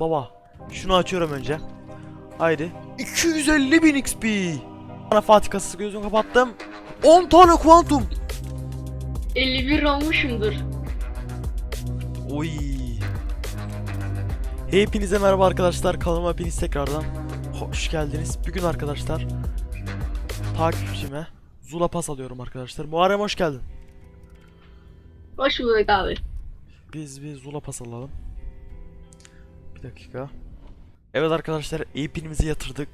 Baba şunu açıyorum önce. Haydi. 250 bin XP. Bana Fatih kasası gözümü kapattım. 10 tane kuantum. 51 olmuşumdur. Oy. Hepinize merhaba arkadaşlar. Kanalıma hepiniz tekrardan hoş geldiniz. Bugün arkadaşlar takipçime Zula pas alıyorum arkadaşlar. Muharrem hoş geldin. Hoş bulduk abi. Biz bir Zula pas alalım. Bir dakika. Evet arkadaşlar AP'imizi yatırdık.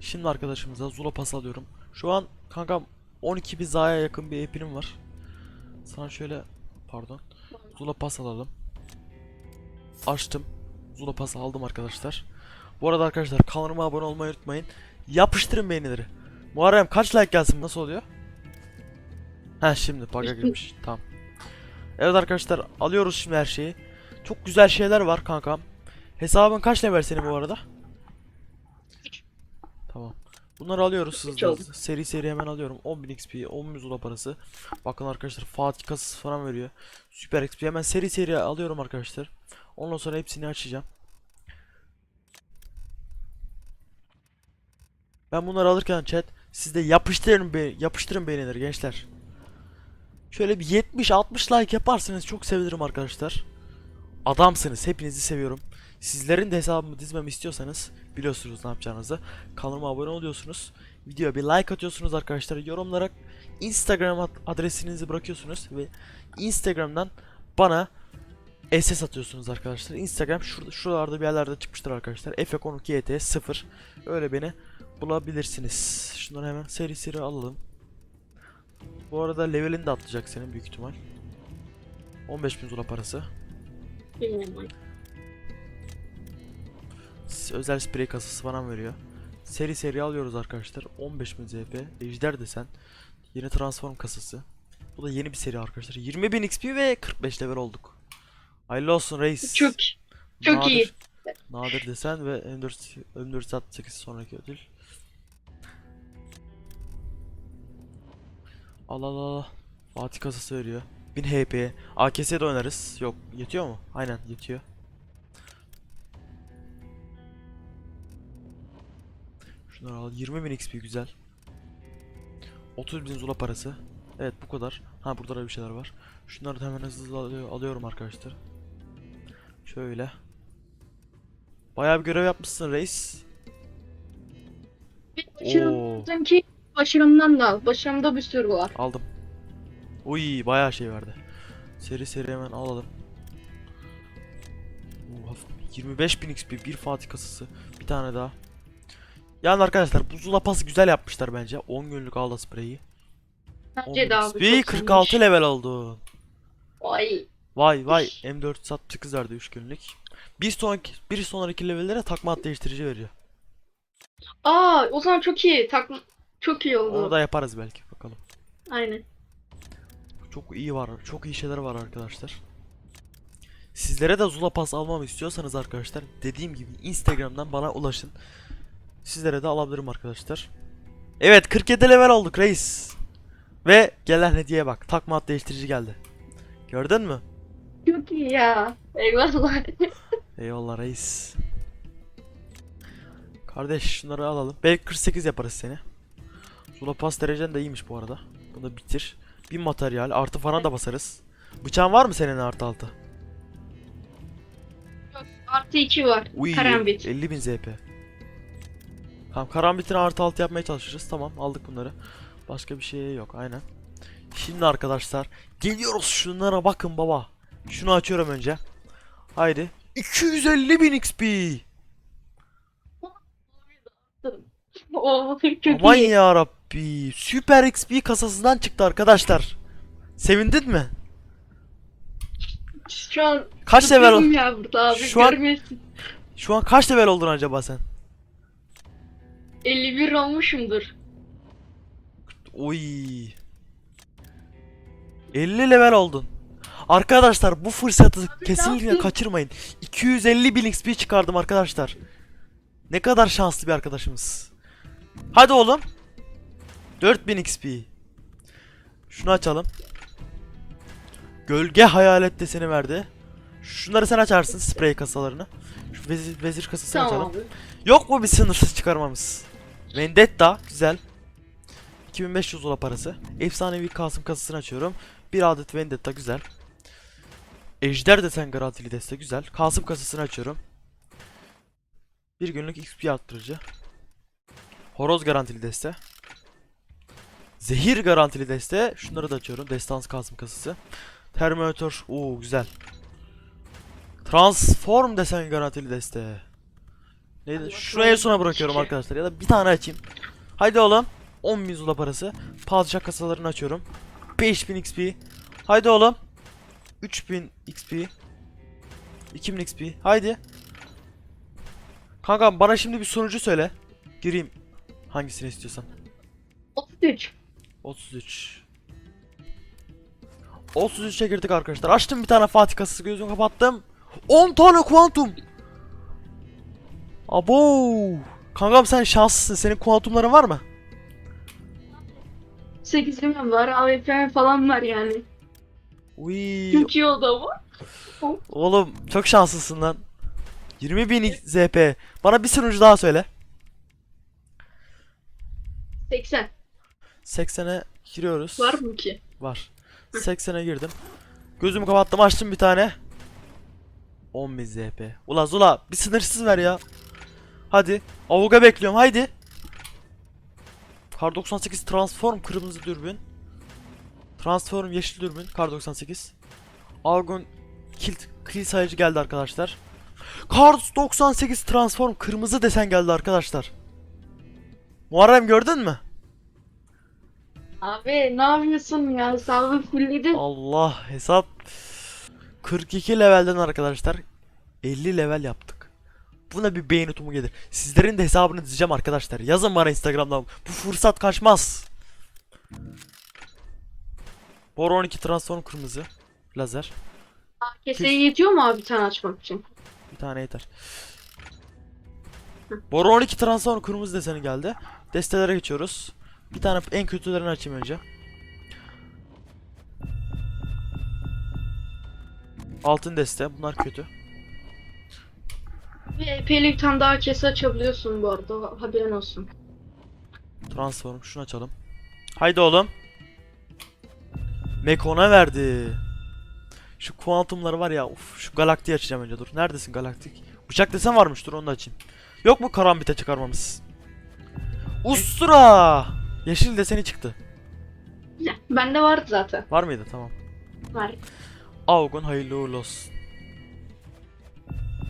Şimdi arkadaşımıza Zula pas alıyorum. Şu an kankam 12 bir Zaya yakın bir AP'nim var. Sana şöyle pardon. Zula pas alalım. Açtım. Zula pas aldım arkadaşlar. Bu arada arkadaşlar kanalıma abone olmayı unutmayın. Yapıştırın beğenileri. Muharrem kaç like gelsin nasıl oluyor? Ha şimdi bug'a girmiş. Tamam. Evet arkadaşlar alıyoruz şimdi her şeyi. Çok güzel şeyler var kankam. Hesabın kaç level senin bu arada? Tamam. Bunları alıyoruz hızlı. Seri seri hemen alıyorum. 10.000 XP, 10.000 zula parası. Bakın arkadaşlar Fatih kasası falan veriyor. Süper XP hemen seri seri alıyorum arkadaşlar. Ondan sonra hepsini açacağım. Ben bunları alırken chat siz de yapıştırın be yapıştırın beğenileri gençler. Şöyle bir 70-60 like yaparsanız çok sevinirim arkadaşlar. Adamsınız. Hepinizi seviyorum. Sizlerin de hesabımı dizmemi istiyorsanız biliyorsunuz ne yapacağınızı. Kanalıma abone oluyorsunuz. Videoya bir like atıyorsunuz arkadaşlar. Yorumlara Instagram ad- adresinizi bırakıyorsunuz ve Instagram'dan bana SS atıyorsunuz arkadaşlar. Instagram şurada şuralarda bir yerlerde çıkmıştır arkadaşlar. F12YT0 öyle beni bulabilirsiniz. Şunları hemen seri seri alalım. Bu arada levelin de atlayacak senin büyük ihtimal. 15.000 zula parası. Bilmiyorum. Özel sprey kasası falan veriyor. Seri seri alıyoruz arkadaşlar. 15.000 ZP. Ejder desen. Yeni transform kasası. Bu da yeni bir seri arkadaşlar. 20.000 XP ve 45 level olduk. Hayırlı olsun reis. Çok çok iyi. Nadir desen ve M4 M468 sonraki ödül. Al al al. Fatih kasası veriyor. 1000 HP. AKS'de oynarız. Yok, yetiyor mu? Aynen, yetiyor. Şunları al. 20.000 XP güzel. 30.000 zula parası. Evet bu kadar. Ha burada da bir şeyler var. Şunları da hemen hızlı alıyor- alıyorum arkadaşlar. Şöyle. Bayağı bir görev yapmışsın reis. Bir Oo. başarım ki başarımdan da al. Başarımda bir sürü var. Aldım. Uy bayağı şey verdi. Seri seri hemen alalım. Hafif- 25.000 XP bir Fatih kasası. Bir tane daha. Yani arkadaşlar bu Zula pası güzel yapmışlar bence. 10 günlük alda spreyi. 10 Bence de abi. XP çok 46 iyiymiş. level oldu. Vay. Vay vay M468 verdi 3 günlük. Bir sonraki bir sonraki levellere takma at değiştirici veriyor. Aa o zaman çok iyi. Tak çok iyi oldu. Onu da yaparız belki bakalım. Aynen. Çok iyi var. Çok iyi şeyler var arkadaşlar. Sizlere de Zula Pass almamı istiyorsanız arkadaşlar dediğim gibi Instagram'dan bana ulaşın. Sizlere de alabilirim arkadaşlar. Evet 47 level olduk reis. Ve gelen hediyeye bak. Takma at değiştirici geldi. Gördün mü? Çok iyi ya. Eyvallah. Eyvallah reis. Kardeş şunları alalım. Belki 48 yaparız seni. Zula Pass derecen de iyiymiş bu arada. Bunu bitir. Bir materyal artı falan da basarız. Bıçağın var mı senin artı altı? Artı 2 var. Uy, Karambit. 50.000 ZP. Tamam karambitini artı altı yapmaya çalışırız. Tamam aldık bunları. Başka bir şey yok aynen. Şimdi arkadaşlar geliyoruz şunlara bakın baba. Şunu açıyorum önce. Haydi. 250.000 XP. Oo çok Aman iyi. ya Rabbi. Süper XP kasasından çıktı arkadaşlar. Sevindin mi? Şu an Kaç level mutluyum ya burada abi. Şu an- Görmüyorsun. Şu an kaç level oldun acaba sen? 51 olmuşumdur. Oy. 50 level oldun. Arkadaşlar bu fırsatı kesinlikle kaçırmayın. 250 bin XP çıkardım arkadaşlar. Ne kadar şanslı bir arkadaşımız. Hadi oğlum. 4000 XP. Şunu açalım. Gölge hayalet deseni verdi. Şunları sen açarsın sprey kasalarını. Şu vezir, vezir kasasını Tamam açalım. Yok mu bir sınırsız çıkarmamız? Vendetta güzel. 2500 dolar parası. Efsanevi Kasım kasasını açıyorum. Bir adet Vendetta güzel. Ejder desen garantili deste güzel. Kasım kasasını açıyorum. Bir günlük XP arttırıcı. Horoz garantili deste. Zehir garantili deste. Şunları da açıyorum. Destans Kasım kasası. Terminator. Oo güzel. Transform desen garantili deste. Neydi? En sona bırakıyorum arkadaşlar. Ya da bir tane açayım. Haydi oğlum. 10.000 zula parası. Padişah kasalarını açıyorum. 5000 XP. Haydi oğlum. 3000 XP. 2000 XP. Haydi. Kanka bana şimdi bir sonucu söyle. Gireyim. Hangisini istiyorsan. 33. 33. 33'e girdik arkadaşlar. Açtım bir tane Fatih kasası gözümü kapattım. 10 tane kuantum. Abo. Kankam sen şanslısın. Senin kuantumların var mı? 8'im var. AWP falan var yani. Uy. Çok iyi oldu ama. Oğlum çok şanslısın lan. 20.000 ZP. Bana bir sonucu daha söyle. 80. 80'e giriyoruz. Var mı ki? Var. 80'e girdim. Gözümü kapattım açtım bir tane. 10.000 ZP. Ula Zula bir sınırsız ver ya. Hadi. Avuga bekliyorum haydi. Kar 98 transform kırmızı dürbün. Transform yeşil dürbün kar 98. Argon kill, kill sayıcı geldi arkadaşlar. Kar 98 transform kırmızı desen geldi arkadaşlar. Muharrem gördün mü? Abi ne yapıyorsun ya? Hesabı fullledim. Allah hesap 42 levelden arkadaşlar 50 level yaptık. Buna bir beğeni tumu gelir. Sizlerin de hesabını dizeceğim arkadaşlar. Yazın bana Instagram'dan. Bu fırsat kaçmaz. Bor 12 transform kırmızı. Lazer. Keseye yetiyor mu abi bir tane açmak için? Bir tane yeter. Bor 12 transform kırmızı deseni geldi. Destelere geçiyoruz. Bir tane en kötülerini açayım önce. Altın deste. Bunlar kötü. Bir EP'li bir tane daha kese açabiliyorsun bu arada. Haberin olsun. Transform şunu açalım. Haydi oğlum. Mekon'a verdi. Şu kuantumları var ya uf, şu galaktiği açacağım önce dur. Neredesin galaktik? Bıçak desen varmış dur onu da açayım. Yok mu karambite çıkarmamız? Ustura! Yeşil deseni çıktı. Bende vardı zaten. Var mıydı? Tamam. Var. Augun hayırlı uğurlu olsun.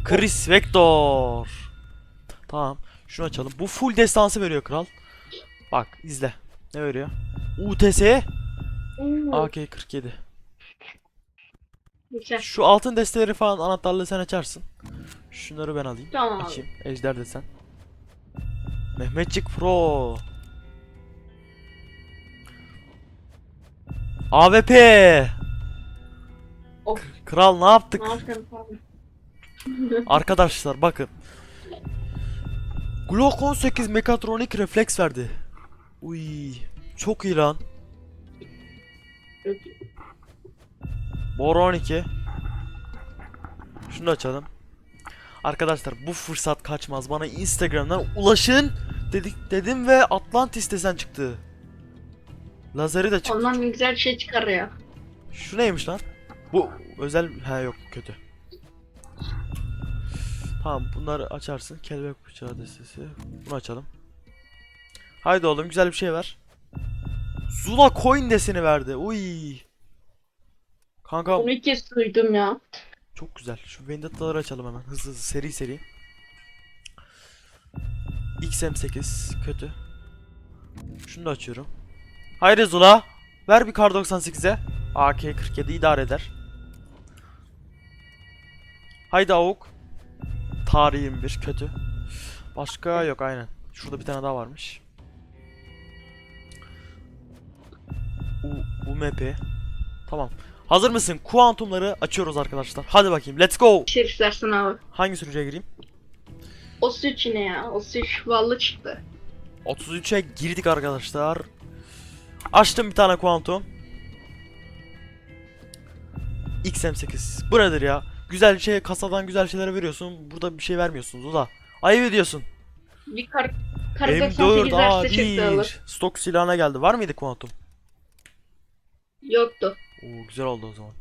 Chris Vector. Tamam. Şunu açalım. Bu full destansı veriyor kral. Bak izle. Ne veriyor? UTS Hmm, AK-47. Güzel. Şu altın desteleri falan anahtarlığı sen açarsın. Şunları ben alayım. Tamam. Açayım. Ejder desen. Mehmetçik Pro. AWP. Of. Kral ne yaptık? Ne abi? Arkadaşlar bakın. Glock 18 mekatronik refleks verdi. Uy, çok iyi lan. Bor 12. Şunu da açalım. Arkadaşlar bu fırsat kaçmaz. Bana Instagram'dan ulaşın dedik dedim ve Atlantis desen çıktı. Lazeri de çıktı. Ondan güzel şey çıkarıyor. Şu neymiş lan? Bu özel ha yok kötü. Tamam bunları açarsın. Kelebek bıçağı destesi. Bunu açalım. Haydi oğlum güzel bir şey ver. Zula coin deseni verdi. Uy. Kanka Onu ilk kez duydum ya. çok güzel. Şu Vendetta'ları açalım hemen. Hızlı hızlı seri seri. XM8 kötü. Şunu da açıyorum. Haydi Zula. Ver bir kar 98'e. AK-47 idare eder. Haydi Avuk. Tarih 21 kötü. Başka yok aynen. Şurada bir tane daha varmış. U UMP. Tamam. Hazır mısın? Kuantumları açıyoruz arkadaşlar. Hadi bakayım. Let's go. Şerif dersin abi. Hangi sürücüye gireyim? 33 yine ya. 33 ballı çıktı. 33'e girdik arkadaşlar. Açtım bir tane kuantum. XM8. Bu nedir ya? Güzel şey kasadan güzel şeyler veriyorsun. Burada bir şey vermiyorsunuz o da. Ayıp ediyorsun. Bir kar kar 98 M4 derste çıktı alır. A1. Stok silahına geldi. Var mıydı kuantum? Yoktu. Oo güzel oldu o zaman.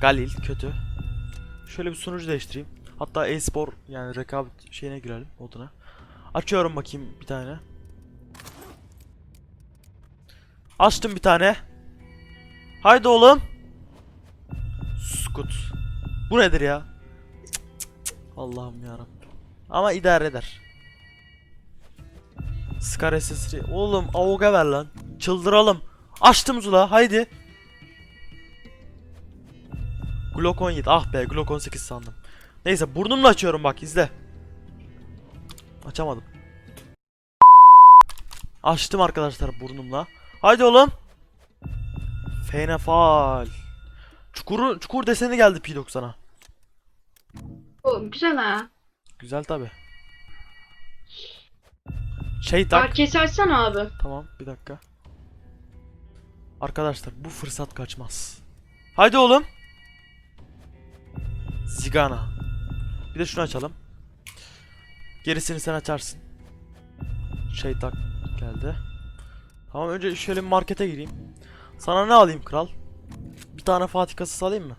Galil kötü. Şöyle bir sunucu değiştireyim. Hatta e-spor yani rekabet şeyine girelim moduna. Açıyorum bakayım bir tane. Açtım bir tane. Haydi oğlum. Skut. Bu nedir ya? Allah'ım yarabbim. Ama idare eder. Scar SSD. Oğlum avuga ver lan. Çıldıralım. Açtım Zula haydi. Glock 17 ah be Glock 18 sandım. Neyse burnumla açıyorum bak izle. Açamadım. Açtım arkadaşlar burnumla. Haydi oğlum. Fenefal. Çukuru, çukur deseni geldi P90'a. O güzel ha. Güzel tabi. Şey tak. Açsana abi. Tamam bir dakika. Arkadaşlar bu fırsat kaçmaz. Haydi oğlum. Zigana. Bir de şunu açalım. Gerisini sen açarsın. Şey tak geldi. Tamam önce şöyle bir markete gireyim. Sana ne alayım kral? Bir tane Fatih kasası alayım mı?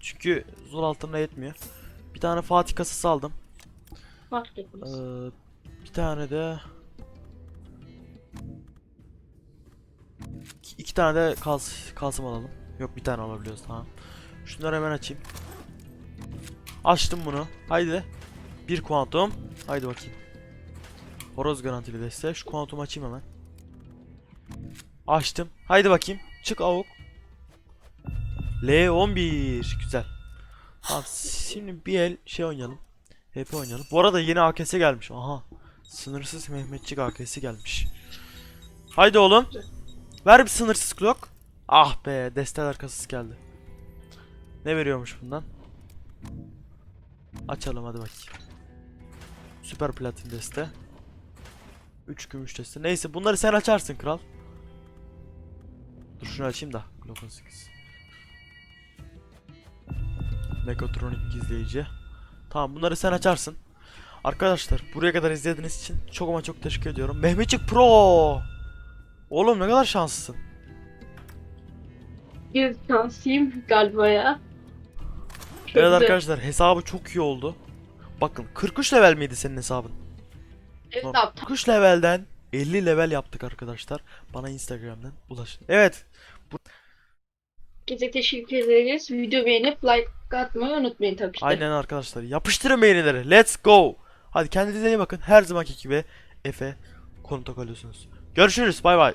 Çünkü zor altına yetmiyor. Bir tane Fatih kasası aldım. Fark Ee, bir tane de İki, iki tane de kas, kasım alalım. Yok bir tane alabiliyoruz tamam. Şunları hemen açayım. Açtım bunu. Haydi. Bir kuantum. Haydi bakayım. Horoz garantili deste. Şu kuantum açayım hemen. Açtım. Haydi bakayım. Çık avuk. L11. Güzel. Tamam şimdi bir el şey oynayalım. HP oynayalım. Bu arada yeni AKS gelmiş. Aha. Sınırsız Mehmetçik AKS gelmiş. Haydi oğlum. Ver bir sınırsız clock. Ah be desteler kasası geldi. Ne veriyormuş bundan? Açalım hadi bakayım. Süper platin deste. 3 gümüş deste. Neyse bunları sen açarsın kral. Dur şunu açayım da. Glock 18. Mechatronic gizleyici. Tamam bunları sen açarsın. Arkadaşlar buraya kadar izlediğiniz için çok ama çok teşekkür ediyorum. Mehmetçik Pro. Oğlum ne kadar şanslısın. Bir şanslıyım galiba ya. Evet arkadaşlar hesabı çok iyi oldu. Bakın 43 level miydi senin hesabın? Evet Normal. abi. 43 levelden 50 level yaptık arkadaşlar. Bana Instagram'dan ulaşın. Evet. Herkese teşekkür ederiz. Video beğenip like atmayı unutmayın tabii ki. Aynen arkadaşlar. Yapıştırın beğenileri. Let's go. Hadi kendinize iyi bakın. Her zamanki gibi Efe konuta kalıyorsunuz. Görüşürüz. Bay bay.